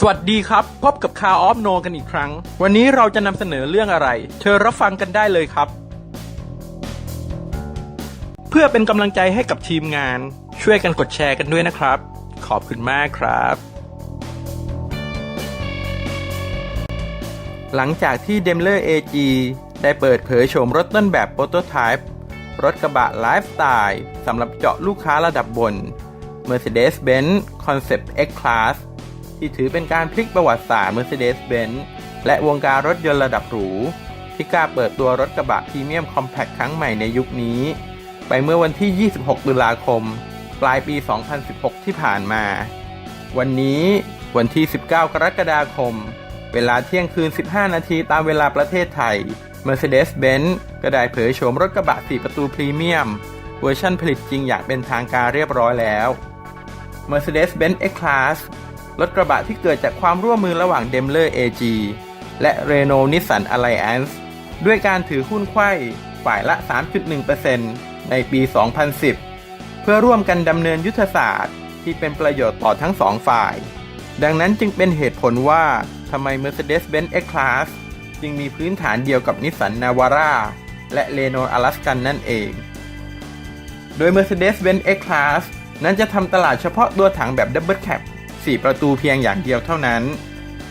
สวัสดีครับ พบกับคาออฟโนกันอีกครั้ง วันนี้เราจะนำเสนอเรื่องอะไร เชิญรับฟังกันได้เลยครับ เพื่อเป็นกำลังใจให้กับทีมงาน ช่วยกันกดแชร์กันด้วยนะครับ ขอบคุณมากครับ หลังจากที่ d e m l e r AG ได้เปิดเผยโฉมรถต้นแบบโปรโตไทป์รถกระบะไลฟ์สไตล์สำหรับเจาะลูกค้าระดับบน Mercedes-Benz Concept X-Class ที่ถือเป็นการพลิกประวัติศาสตร์ Mercedes-Benz และวงการรถยนต์ระดับหรูที่กล้าเปิดตัวรถกระบะพรีเมียมคอมแพคครั้งใหม่ในยุคนี้ ไปเมื่อวันที่ 26 ตุลาคม ปลายปี 2016 ที่ผ่านมา วันนี้วันที่ 19 กรกฎาคม เวลาเที่ยงคืน 15 นาทีตามเวลาประเทศไทย Mercedes-Benz ก็ได้เผยโฉมรถกระบะ 4 ประตูพรีเมียม เวอร์ชันผลิตจริงอย่างเป็นทางการเรียบร้อยแล้ว Mercedes-Benz X-Class รถกระบะที่เกิดจากความร่วมมือระหว่าง Daimler AG และ Renault Nissan Alliance ด้วยการถือหุ้นไขว้ฝ่ายละ 3.1%ในปี 2010 เพื่อร่วมกันดำเนินยุทธศาสตร์ ที่เป็นประโยชน์ต่อทั้งสองฝ่าย ดังนั้นจึงเป็นเหตุผลว่าทำไม Mercedes-Benz X-Class จึงมีพื้นฐานเดียวกับ Nissan Navara และ Renault Alaskan นั่นเอง โดย Mercedes-Benz X-Class นั้นจะทำตลาดเฉพาะตัวถังแบบ Double Cab 4 ประตูเพียงอย่างเดียวเท่านั้น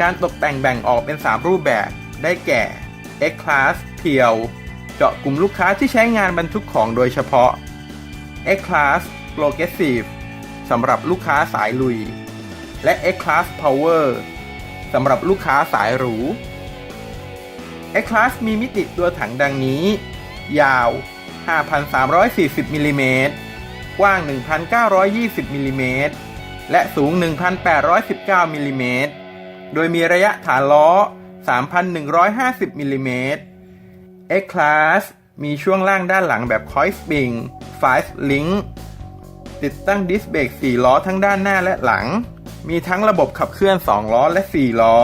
การตกแต่งแบ่งออกเป็น 3 รูปแบบ ได้แก่ X-Class เพียว เจาะกลุ่มลูกค้าที่ใช้งานบรรทุกของโดยเฉพาะ X-Class Progressive สำหรับลูกค้าสายลุย และ X-Class Power สำหรับลูกค้าสายหรู X-Class มีมิติตัวถังดังนี้ ยาว 5,340มิลลิเมตรกว้าง 1,920มิลลิเมตร และสูง 1,819มิลลิเมตร โดยมีระยะฐานล้อ 3,150มิลลิเมตร X-Class มีช่วงล่างด้านหลังแบบ Coil Spring 5 Link ติดตั้งดิสเบรก4 ล้อทั้งด้านหน้าและหลัง มีทั้งระบบขับเคลื่อน 2 ล้อและ 4 ล้อ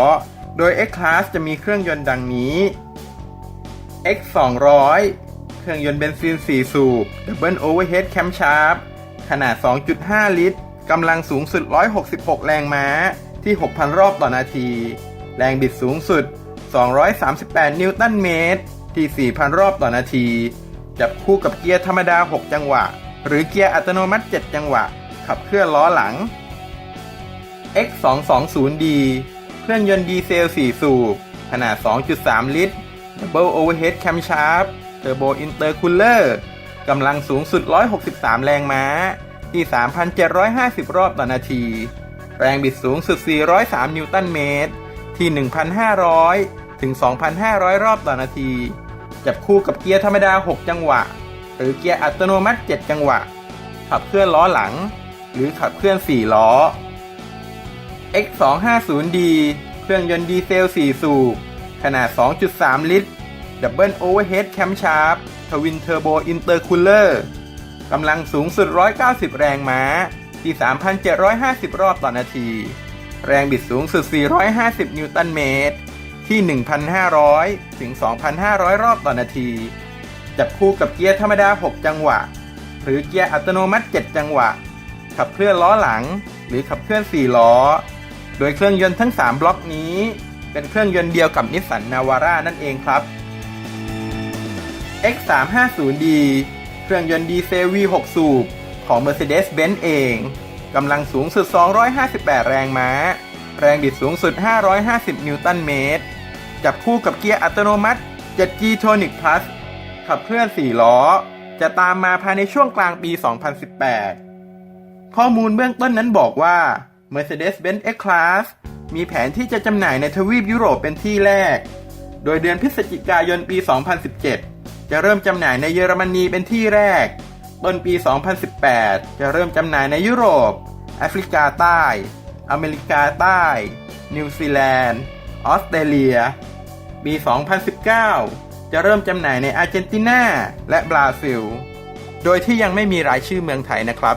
โดย X-Class จะมีเครื่องยนต์ดังนี้ X 200 เครื่องยนต์เบนซิน 4 สูบ Double Overhead Camshaft ขนาด 2.5 ลิตร กำลังสูงสุด 166 แรงม้าที่ 6,000 รอบต่อนาที แรงบิดสูงสุด 238 นิวตันเมตร ที่ 4,000 รอบต่อนาที จับคู่กับเกียร์ธรรมดา 6 จังหวะ หรือเกียร์อัตโนมัติ 7 จังหวะ ขับเคลื่อนล้อหลัง X220D เครื่องยนต์ดีเซล 4 สูบ ขนาด 2.3 ลิตร Double Overhead Camshaft Turbo Intercooler กำลังสูงสุด 163 แรงม้า ที่ 3,750 รอบต่อนาที แรงบิดสูงสุด 403 นิวตันเมตร ที่ 1,500 ถึง 2,500 รอบต่อนาที จับคู่กับเกียร์ธรรมดา 6 จังหวะ หรือเกียร์อัตโนมัติ 7 จังหวะ ขับเคลื่อนล้อหลัง หรือขับเคลื่อน 4 ล้อ X250D เครื่องยนต์ดีเซล 4 สูบ ขนาด 2.3 ลิตร Double Overhead Camshaft Twin Turbo Intercooler กำลังสูงสุด 190 แรงม้า ที่ 3,750 รอบต่อนาที แรงบิดสูงสุด 450 นิวตันเมตร ที่ 1,500 ถึง 2,500 รอบต่อนาที จับคู่กับเกียร์ธรรมดา 6 จังหวะ หรือเกียร์อัตโนมัติ 7 จังหวะ ขับเคลื่อนล้อหลัง หรือขับเคลื่อน 4 ล้อ โดยเครื่องยนต์ทั้ง 3 บล็อกนี้ เป็นเครื่องยนต์เดียวกับนิสสันนาวาร่านั่นเองครับ X350D เครื่องยนต์ดีเซล V6 สูบของ Mercedes-Benz เองกำลังสูงสุด 258 แรงม้า แรงบิดสูงสุด 550 นิวตันเมตร จับคู่กับเกียร์อัตโนมัติ 7G Tonic Plus ขับเคลื่อน 4 ล้อ จะตามมาภายในช่วงกลางปี 2018 ข้อมูลเบื้องต้นนั้นบอกว่า Mercedes-Benz X-Class มีแผนที่จะจำหน่ายในทวีปยุโรปเป็นที่แรก โดยเดือนพฤศจิกายนปี 2017 จะเริ่มจำหน่ายในเยอรมนีเป็นที่แรก ต้นปี 2018 จะเริ่มจำหน่ายในยุโรป แอฟริกาใต้ อเมริกาใต้ นิวซีแลนด์ ออสเตรเลีย ปี 2019 จะเริ่มจำหน่ายในอาร์เจนตินาและบราซิล โดยที่ยังไม่มีรายชื่อเมืองไทยนะครับ